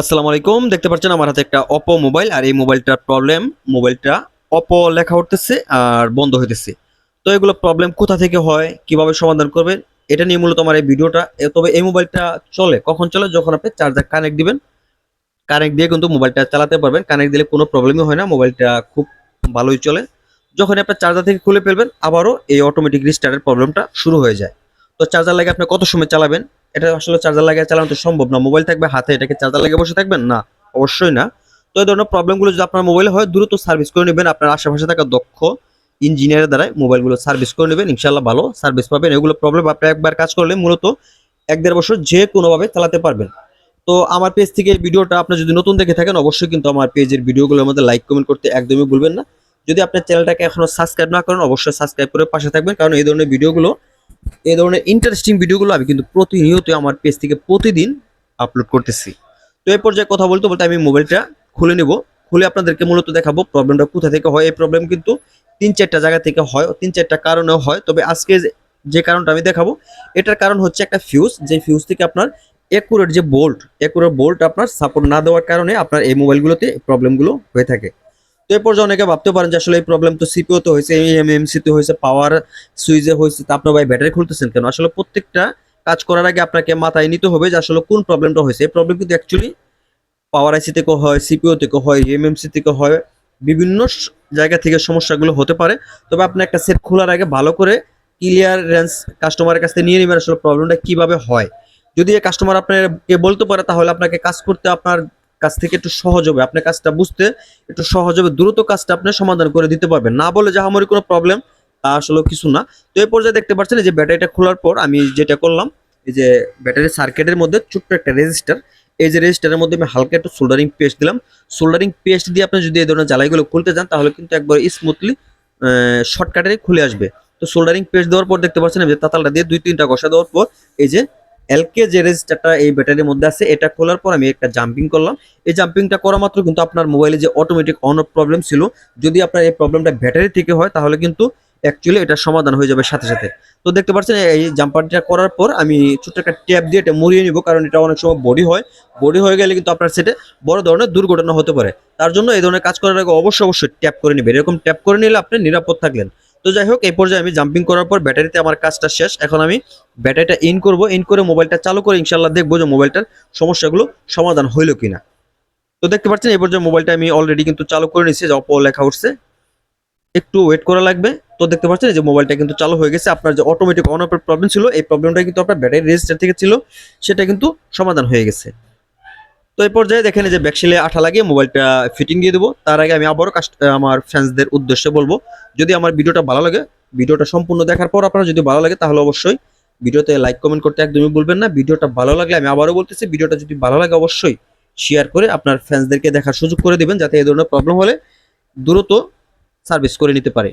আসসালামু আলাইকুম। দেখতে পাচ্ছেন আমার হাতে একটা অপো মোবাইল আর এই মোবাইলটার প্রবলেম মোবাইলটা অপো লেখা উঠতেছে আর বন্ধ হইতেছে। তো এগুলো প্রবলেম কোথা থেকে হয়, কীভাবে সমাধান করবেন, এটা নিয়ে মূলত আমার এই ভিডিওটা। তবে এই মোবাইলটা চলে, কখন চলে? যখন আপনি চার্জার কানেক্ট দিবেন কানেক্ট দিয়ে কিন্তু মোবাইলটা চালাতে পারবেন। কানেক্ট দিলে কোনো প্রবলেমই হয় না মোবাইলটা খুব ভালোই চলে। যখন আপনি চার্জার থেকে খুলে ফেলবেন, আবারও এই অটোমেটিক রিস্টার্টের প্রবলেমটা শুরু হয়ে যায়। তো চার্জার লাগে আপনি কত সময় চালাবেন? এটা আসলে চার্জার লাগিয়ে চালানো তো সম্ভব না। মোবাইল থাকবে হাতে, এটাকে চার্জার লাগিয়ে বসে থাকবেন? না, অবশ্যই না। তো এই ধরনের প্রবলেমগুলো যদি আপনার মোবাইলে হয়, দ্রুত সার্ভিস করে নেবেন। আপনার আশেপাশে থাকা দক্ষ ইঞ্জিনিয়ারের দ্বারা মোবাইলগুলো সার্ভিস করে নেবেন। ইনশাল্লাহ ভালো সার্ভিস পাবেন। এগুলো প্রবলেম আপনি একবার কাজ করলে মূলত এক দেড় বছর যে কোনোভাবে চালাতে পারবেন। তো আমার পেজ থেকে এই ভিডিওটা আপনি যদি নতুন দেখে থাকেন, অবশ্যই কিন্তু আমার পেজের ভিডিওগুলোর মধ্যে লাইক কমেন্ট করতে একদমই ভুলবেন না। যদি আপনার চ্যানেলটাকে এখনও সাবস্ক্রাইব না করেন, অবশ্যই সাবস্ক্রাইব করে পাশে থাকবেন। কারণ এই ধরনের ভিডিওগুলো এই ধরনের ইন্টারেস্টিং ভিডিওগুলো আমি কিন্তু প্রতিনিয়ত আমার পেজ থেকে প্রতিদিন আপলোড করতেছি। তো এই পর্যায়ে কথা বলতে বলতে আমি মোবাইলটা খুলে নেব। খুলে আপনাদেরকে মূলত দেখাবো প্রবলেমটা কোথা থেকে হয়। এই প্রবলেম কিন্তু তিন চারটা জায়গা থেকে হয়, তিন চারটা কারণেও হয়। তবে আজকে যে- যে কারণটা আমি দেখাবো, এটার কারণ হচ্ছে একটা ফিউজ যে ফিউজ থেকে আপনার একুরেট যে বোল্ট একুরেট বোল্ট আপনার সাপোর্ট না দেওয়ার কারণে আপনার এই মোবাইলগুলোতে প্রবলেমগুলো হয়ে থাকে। তো এই পর্যায়ে অনেকে ভাবতে পারেন যে আসলে এই প্রবলেম তো সিপিও তো হয়েছে এমএমসি তে হয়েছে পাওয়ার সুইচে হয়েছে, তা আপনার ভাই ব্যাটারি খুলতেছেন কেন? আসলে প্রত্যেকটা কাজ করার আগে আপনাকে মাথায় নিতে হবে যে আসলে কোন প্রবলেমটা হয়েছে। এই প্রবলেম কিন্তু অ্যাকচুয়ালি পাওয়ার আইসি থেকে হয় সিপিও থেকে হয় এমএমসি থেকে হয়, বিভিন্ন জায়গা থেকে সমস্যাগুলো হতে পারে। তবে আপনি একটা সেট খোলার আগে ভালো করে ক্লিয়ারেন্স কাস্টমারের কাছ থেকে নিয়ে নেবেন আসলে প্রবলেমটা কীভাবে হয়। যদি কাস্টমার আপনাকে বলতে পারে, তাহলে আপনাকে কাজ করতে আপনার কাছ থেকে একটু সহজ হবে। আপনার কাজটা বুঝতে একটু সহজ হবে। দ্রুত কাজটা আপনি সমাধান করে দিতে পারবেন। না বলে যে আমার কোনো প্রবলেম আসলে কিছু না। তো এই পর্যায়ে দেখতে পাচ্ছেন যে ব্যাটারিটা খোলার পর আমি যেটা করলাম, এই যে ব্যাটারি সার্কিটের মধ্যে ছোট্ট একটা রেজিস্টার এই যে রেজিস্টারের মধ্যে আমি হালকা একটু সোল্ডারিং পেস্ট দিলাম। সোল্ডারিং পেস্ট দিয়ে আপনি যদি এই ধরনের জ্বালাইগুলো খুলতে যান, তাহলে কিন্তু একবার স্মুথলি শর্টকাটে খুলে আসবে। তো সোল্ডারিং পেস্ট দেওয়ার পর দেখতে পাচ্ছেন যে তাতালটা দিয়ে দুই তিনটা ঘষা দেওয়ার পর এই যে এলকে যে রেজিস্টারটা এই ব্যাটারির মধ্যে আছে। এটা খোলার পর আমি একটা জাম্পিং করলাম। এই জাম্পিংটা করা মাত্র কিন্তু আপনার মোবাইলে যে অটোমেটিক অন অফ প্রবলেম ছিল, যদি আপনার এই প্রবলেমটা ব্যাটারি থেকে হয়, তাহলে কিন্তু অ্যাকচুয়ালি এটা সমাধান হয়ে যাবে সাথে সাথে। তো দেখতে পাচ্ছেন, এই জাম্পারটা করার পর আমি ছোট্ট একটা ট্যাপ দিয়ে এটা মরিয়ে নিব, কারণ এটা অনেক সময় বডি হয়। বডি হয়ে গেলে কিন্তু আপনার সেটে বড় ধরনের দুর্ঘটনা হতে পারে। তার জন্য এই ধরনের কাজ করার আগে অবশ্যই অবশ্যই ট্যাপ করে নেবেন। এরকম ট্যাপ করে নিলে আপনি নিরাপদ থাকলেন। তো যাই হোক, এই পর্যায়ে আমি জাম্পিং করার পর ব্যাটারিতে আমার কাজটা শেষ। এখন আমি ব্যাটারিটা ইন করব। ইন করে মোবাইলটা চালু করে ইনশাল্লাহ দেখব যে মোবাইলটার সমস্যাগুলো সমাধান হইল কিনা। তো দেখতে পাচ্ছেন, এই পর্যায়ে মোবাইলটা আমি অলরেডি কিন্তু চালু করে নিচ্ছি যে অপো লেখা উঠছে। একটু ওয়েট করা লাগবে। তো দেখতে পাচ্ছেন যে মোবাইলটা কিন্তু চালু হয়ে গেছে। আপনার যে অটোমেটিক অন প্রবলেম ছিল, এই প্রবলেমটা কিন্তু আপনার ব্যাটারি রেজিস্টার থেকে ছিল, সেটা কিন্তু সমাধান হয়ে গেছে। তো এই পর্যায়ে দেখেন যে ব্যাকশিলে আঠা লাগিয়ে মোবাইলটা ফিটিং দিয়ে দেবো। তার আগে আমি আবারও আমার ফ্যান্সদের উদ্দেশ্যে বলব, যদি আমার ভিডিওটা ভালো লাগে, ভিডিওটা সম্পূর্ণ দেখার পর আপনার যদি ভালো লাগে, তাহলে অবশ্যই ভিডিওতে লাইক কমেন্ট করতে একদমই বলবেন না। ভিডিওটা ভালো লাগলে আমি আবারও বলতেছি, ভিডিওটা যদি ভালো লাগে, অবশ্যই শেয়ার করে আপনার ফ্যান্সদেরকে দেখার সুযোগ করে দিবেন, যাতে এই ধরনের প্রবলেম হলে দ্রুত সার্ভিস করে নিতে পারে।